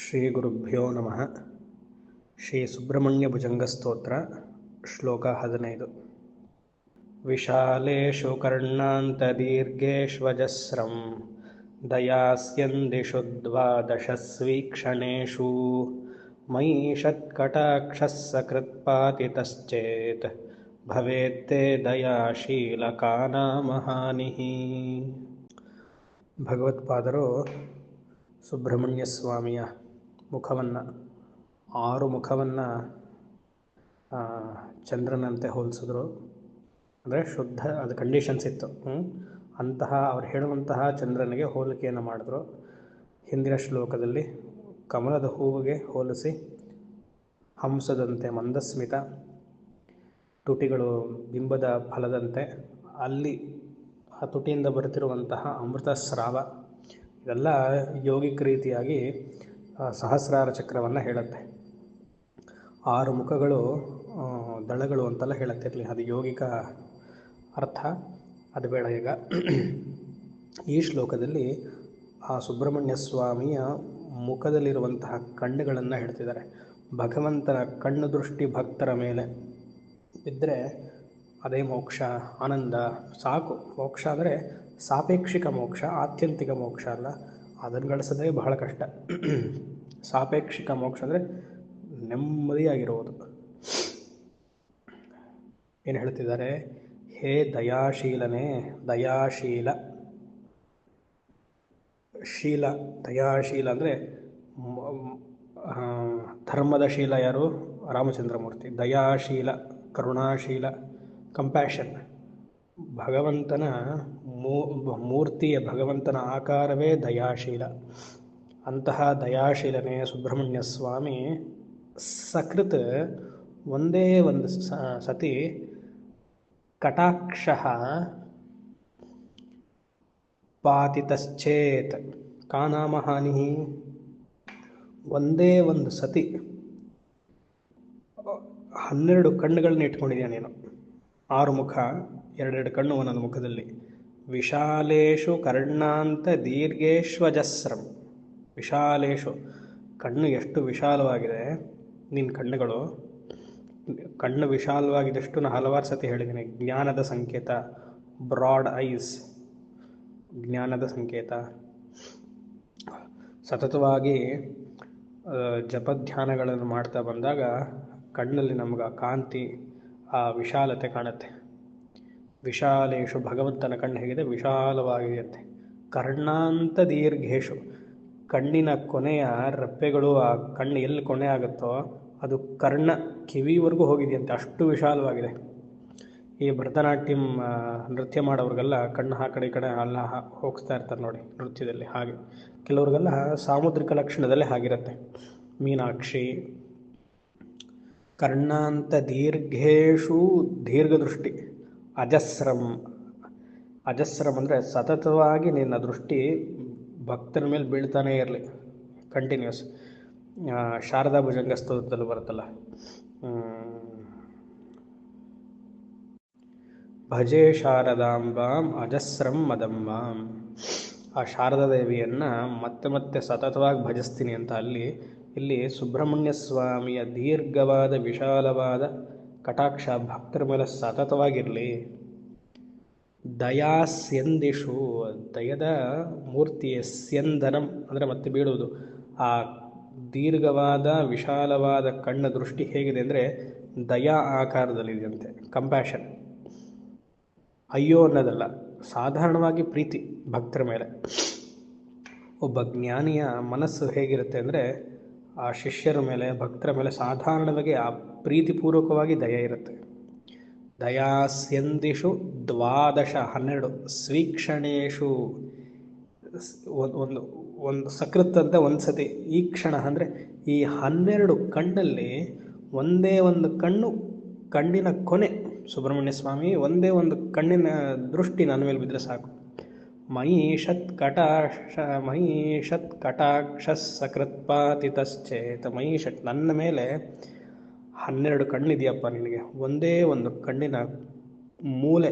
ಶ್ರೀಗುರುಭ್ಯೋ ನಮಃ ಶ್ರೀ ಸುಬ್ರಹ್ಮಣ್ಯ ಭುಜಂಗಸ್ತೋತ್ರ ಶ್ಲೋಕ ಹದಿನೈದು ವಿಶಾಲೇಶು ಕರ್ಣಾಂತದೀರ್ಘೇಷ್ವಜಸ್ರಂ ದಯಾಸ್ಯಂದಿಷು ದ್ವಾದಶಸ್ವೀಕ್ಷಣೇಷು ಮಯಿ ಷಟ್ಕಟಾಕ್ಷಃ ಸಕೃತ್ಪಾತಿತಶ್ಚೇತ್ ಭವೇತ್ತೇ ದಯಾಶೀಲಕಾನಾಮಹಾನಿಃ ಭಗವತ್ಪಾದರು ಸುಬ್ರಹ್ಮಣ್ಯ ಸ್ವಾಮಿಯ ಮುಖವನ್ನು, ಆರು ಮುಖವನ್ನು ಚಂದ್ರನಂತೆ ಹೋಲಿಸಿದ್ರು. ಅಂದರೆ ಶುದ್ಧ, ಅದು ಕಂಡೀಷನ್ಸ್ ಇತ್ತು? ಅಂತಹ, ಅವ್ರು ಹೇಳುವಂತಹ ಚಂದ್ರನಿಗೆ ಹೋಲಿಕೆಯನ್ನು ಮಾಡಿದ್ರು. ಹಿಂದಿನ ಶ್ಲೋಕದಲ್ಲಿ ಕಮಲದ ಹೂವಿಗೆ ಹೋಲಿಸಿ, ಹಂಸದಂತೆ ಮಂದಸ್ಮಿತ, ತುಟಿಗಳು ಬಿಂಬದ ಫಲದಂತೆ, ಅಲ್ಲಿ ಆ ತುಟಿಯಿಂದ ಬರುತ್ತಿರುವಂತಹ ಅಮೃತ ಸ್ರಾವ ಇದೆಲ್ಲ ಯೋಗಿಕ ರೀತಿಯಾಗಿ ಸಹಸ್ರಾರ ಚಕ್ರವನ್ನು ಹೇಳುತ್ತೆ. ಆರು ಮುಖಗಳು ದಳಗಳು ಅಂತೆಲ್ಲ ಹೇಳುತ್ತಿರಲಿ ಅದು ಯೋಗಿಕ ಅರ್ಥ, ಅದು ಬೇಡ ಈಗ. ಈ ಶ್ಲೋಕದಲ್ಲಿ ಆ ಸುಬ್ರಹ್ಮಣ್ಯ ಸ್ವಾಮಿಯ ಮುಖದಲ್ಲಿರುವಂತಹ ಕಣ್ಣುಗಳನ್ನು ಹೇಳ್ತಿದ್ದಾರೆ. ಭಗವಂತನ ಕಣ್ಣು ದೃಷ್ಟಿ ಭಕ್ತರ ಮೇಲೆ. ಇದ್ದರೆ ಅದೇ ಮೋಕ್ಷ, ಆನಂದ, ಸಾಕು. ಮೋಕ್ಷ ಅಂದರೆ ಸಾಪೇಕ್ಷಿಕ ಮೋಕ್ಷ, ಆತ್ಯಂತಿಕ ಮೋಕ್ಷ ಅಲ್ಲ. ಅದನ್ನು ಗಳಿಸೋದೇ ಬಹಳ ಕಷ್ಟ. ಸಾಪೇಕ್ಷಿಕ ಮೋಕ್ಷ ಅಂದರೆ ನೆಮ್ಮದಿಯಾಗಿರುವುದು. ಏನು ಹೇಳ್ತಿದ್ದಾರೆ? ಹೇ ದಯಾಶೀಲನೇ, ದಯಾಶೀಲ. ಶೀಲ, ದಯಾಶೀಲ ಅಂದರೆ ಧರ್ಮದ ಶೀಲ ಯಾರು? ರಾಮಚಂದ್ರಮೂರ್ತಿ. ದಯಾಶೀಲ, ಕರುಣಾಶೀಲ ಕಂಪ್ಯಾಷನ್ ಭಗವಂತನ ಮೂರ್ತಿಯ ಭಗವಂತನ ಆಕಾರವೇ ದಯಾಶೀಲ. ಅಂತಹ ದಯಾಶೀಲನೇ ಸುಬ್ರಹ್ಮಣ್ಯ ಸ್ವಾಮಿ ಸಕೃತ್ ಒಂದೇ ಒಂದು ಸತಿ ಕಟಾಕ್ಷ ಪಾತಿತಶ್ಚೇತ್ ಕಾನಾಮಹಾನಿ ಒಂದೇ ಒಂದು ಸತಿ. ಹನ್ನೆರಡು ಕಣ್ಣುಗಳನ್ನ ಇಟ್ಕೊಂಡಿದ್ದೀನಿ ನೀನು? ಆರು ಮುಖ, ಎರಡೆರಡು ಕಣ್ಣು ಒಂದೊಂದು ಮುಖದಲ್ಲಿ. ವಿಶಾಲೇಶು ಕರ್ಣಾಂತ ದೀರ್ಘೇಶ್ವಜಸ್ರಂ. ವಿಶಾಲೇಶು. ಕಣ್ಣು ಎಷ್ಟು ವಿಶಾಲವಾಗಿದೆ? ನಿನ್ನ ಕಣ್ಣುಗಳು. ಕಣ್ಣು ವಿಶಾಲವಾಗಿದ್ದಷ್ಟು ನಾನು ಹಲವಾರು ಸತಿ ಹೇಳಿದ್ದೀನಿ ಜ್ಞಾನದ ಸಂಕೇತ. Broad eyes. ಜ್ಞಾನದ ಸಂಕೇತ. ಸತತವಾಗಿ ಜಪಧ್ಯಾನಗಳನ್ನು ಮಾಡ್ತಾ ಬಂದಾಗ ಕಣ್ಣಲ್ಲಿ ನಮ್ಗೆ ಆ ಕಾಂತಿ, ಆ, ವಿಶಾಲತೆ ಕಾಣುತ್ತೆ. ವಿಶಾಲೇಶು ಭಗವಂತನ ಕಣ್ಣು ಹೇಗಿದೆ, ವಿಶಾಲವಾಗಿರುತ್ತೆ. ಕರ್ಣಾಂತ ದೀರ್ಘೇಶು. ಕಣ್ಣಿನ ಕೊನೆಯ ರೆಪ್ಪೆಗಳು ಆ ಕಣ್ಣು ಎಲ್ಲಿ ಕೊನೆ ಆಗುತ್ತೋ ಅದು ಕರ್ಣ ಕಿವಿವರೆಗೂ ಹೋಗಿದೆಯಂತೆ, ಅಷ್ಟು ವಿಶಾಲವಾಗಿದೆ. ಈ ಭರತನಾಟ್ಯಂ ನೃತ್ಯ ಮಾಡೋರಿಗೆಲ್ಲ ಕಣ್ಣು ಆ ಕಡೆ ಈ ಕಡೆ ಅಲ್ಲ ಹೋಗಿಸ್ತಾ ಇರ್ತಾರೆ ನೋಡಿ ನೃತ್ಯದಲ್ಲಿ ಹಾಗೆ. ಕೆಲವ್ರಿಗೆಲ್ಲ ಸಾಮುದ್ರಿಕ ಲಕ್ಷಣದಲ್ಲೇ ಆಗಿರುತ್ತೆ ಮೀನಾಕ್ಷಿ, ಕರ್ಣಾಂತ ದೀರ್ಘೇಶು, ದೀರ್ಘದೃಷ್ಟಿ. ಅಜಸ್ರಂ. ಅಜಸ್ರಂ ಅಂದರೆ ಸತತವಾಗಿ ನಿನ್ನ ದೃಷ್ಟಿ ಭಕ್ತರ ಮೇಲೆ ಬೀಳ್ತಾನೆ ಇರಲಿ. ಕಂಟಿನ್ಯೂಸ್ ಶಾರದಾ ಭುಜಂಗ ಸ್ತೋತ್ರದಲ್ಲಿ ಬರುತ್ತಲ್ಲ. ಭಜೆ ಶಾರದಾಂಬಾಂ, ಅಜಸ್ರಂ ಮದಂಬಾಂ. ಆ ಶಾರದಾ ದೇವಿಯನ್ನು ಮತ್ತೆ ಮತ್ತೆ ಸತತವಾಗಿ ಭಜಿಸ್ತೀನಿ ಅಂತ ಅಲ್ಲಿ, ಇಲ್ಲಿ ಸುಬ್ರಹ್ಮಣ್ಯ ಸ್ವಾಮಿಯ ದೀರ್ಘವಾದ, ವಿಶಾಲವಾದ ಕಟಾಕ್ಷ ಭಕ್ತರ ಮೇಲೆ ಸತತವಾಗಿರಲಿ. ದಯಾ ಸ್ಯಂದಿಷು ದಯದ ಮೂರ್ತಿಯ ಸ್ಯಂದನಂ ಅಂದರೆ ಮತ್ತೆ ಬೀಳುವುದು. ಆ ದೀರ್ಘವಾದ ವಿಶಾಲವಾದ ಕಣ್ಣ ದೃಷ್ಟಿ ಹೇಗಿದೆ ಅಂದರೆ ದಯಾ ಆಕಾರದಲ್ಲಿದೆಯಂತೆ ಕಂಪ್ಯಾಷನ್ ಅಯ್ಯೋ ಅನ್ನೋದಲ್ಲ, ಸಾಧಾರಣವಾಗಿ ಪ್ರೀತಿ ಭಕ್ತರ ಮೇಲೆ. ಒಬ್ಬ ಜ್ಞಾನಿಯ ಮನಸ್ಸು ಹೇಗಿರುತ್ತೆ ಅಂದರೆ ಆ ಶಿಷ್ಯರ ಮೇಲೆ, ಭಕ್ತರ ಮೇಲೆ ಸಾಧಾರಣವಾಗಿ ಆ ಪ್ರೀತಿಪೂರ್ವಕವಾಗಿ ದಯ ಇರುತ್ತೆ. ದಯಾಸ್ಯಂದಿಷು ದ್ವಾದಶ ಹನ್ನೆರಡು ಸ್ವೀಕ್ಷಣೇಶು. ಒಂದ್- ಒಂದು ಒಂದು ಸಕೃತ್ ಅಂತ ಒಂದು ಸತಿ ಈ ಕ್ಷಣ ಅಂದರೆ ಈ ಹನ್ನೆರಡು ಕಣ್ಣಲ್ಲಿ ಒಂದೇ ಒಂದು ಕಣ್ಣು ಕಣ್ಣಿನ ಕೊನೆ ಸುಬ್ರಹ್ಮಣ್ಯ ಸ್ವಾಮಿ ಒಂದೇ ಒಂದು ಕಣ್ಣಿನ ದೃಷ್ಟಿ ನನ್ನ ಮೇಲೆ ಬಿದ್ದರೆ ಸಾಕು. ಮಹಿಷತ್ ಕಟಾಕ್ಷ ಮಹಿಷತ್ ಕಟಾಕ್ಷ ಸಕೃತ್ಪಾತಿತಶ್ಚೇತ ಮಹಿಷತ್ ನನ್ನ ಮೇಲೆ ಹನ್ನೆರಡು ಕಣ್ಣಿದೆಯಪ್ಪ ನಿನಗೆ. ಒಂದೇ ಒಂದು ಕಣ್ಣಿನ ಮೂಲೆ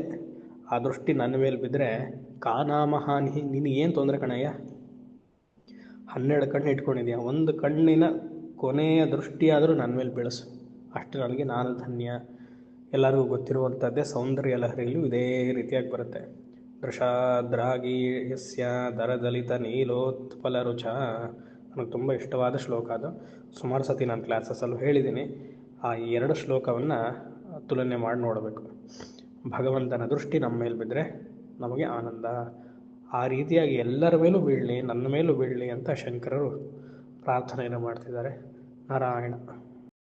ಆ ದೃಷ್ಟಿ ನನ್ನ ಮೇಲೆ ಬಿದ್ದರೆ ಕಾನಾಮಹಾನಿ ನಿನಗೇನು ತೊಂದರೆ ಕಣಯ್ಯ? ಹನ್ನೆರಡು ಕಣ್ಣು ಇಟ್ಕೊಂಡಿದ್ಯಾ. ಒಂದು ಕಣ್ಣಿನ ಕೊನೆಯ ದೃಷ್ಟಿಯಾದರೂ ನನ್ನ ಮೇಲೆ ಬೆಳೆಸು. ಅಷ್ಟು ನನಗೆ ನಾನು ಧನ್ಯ. ಎಲ್ಲರಿಗೂ ಗೊತ್ತಿರುವಂಥದ್ದೇ ಸೌಂದರ್ಯ ಲಹರಿಯಲ್ಲೂ ಇದೇ ರೀತಿಯಾಗಿ ಬರುತ್ತೆ. ದೃಶಾದ್ರಾಗಿ ಯಸ್ಯ ದರದಲಿತ ನೀಲೋತ್ಪಲ ರುಚ. ನನಗೆ ತುಂಬ ಇಷ್ಟವಾದ ಶ್ಲೋಕ ಅದು. ಸುಮಾರು ಸತಿ ನಾನು ಕ್ಲಾಸಸ್ಸಲ್ಲೂ ಹೇಳಿದ್ದೀನಿ. ಆ ಎರಡು ಶ್ಲೋಕವನ್ನು ತುಲನೆ ಮಾಡಿ ನೋಡಬೇಕು. ಭಗವಂತನ ದೃಷ್ಟಿ ನಮ್ಮ ಮೇಲೆ ಬಿದ್ದರೆ ನಮಗೆ ಆನಂದ. ಆ ರೀತಿಯಾಗಿ ಎಲ್ಲರ ಮೇಲೂ ಬೀಳಲಿ, ನನ್ನ ಮೇಲೂ ಬೀಳಲಿ ಅಂತ ಶಂಕರರು ಪ್ರಾರ್ಥನೆಯನ್ನು ಮಾಡ್ತಿದ್ದಾರೆ. ನಾರಾಯಣ.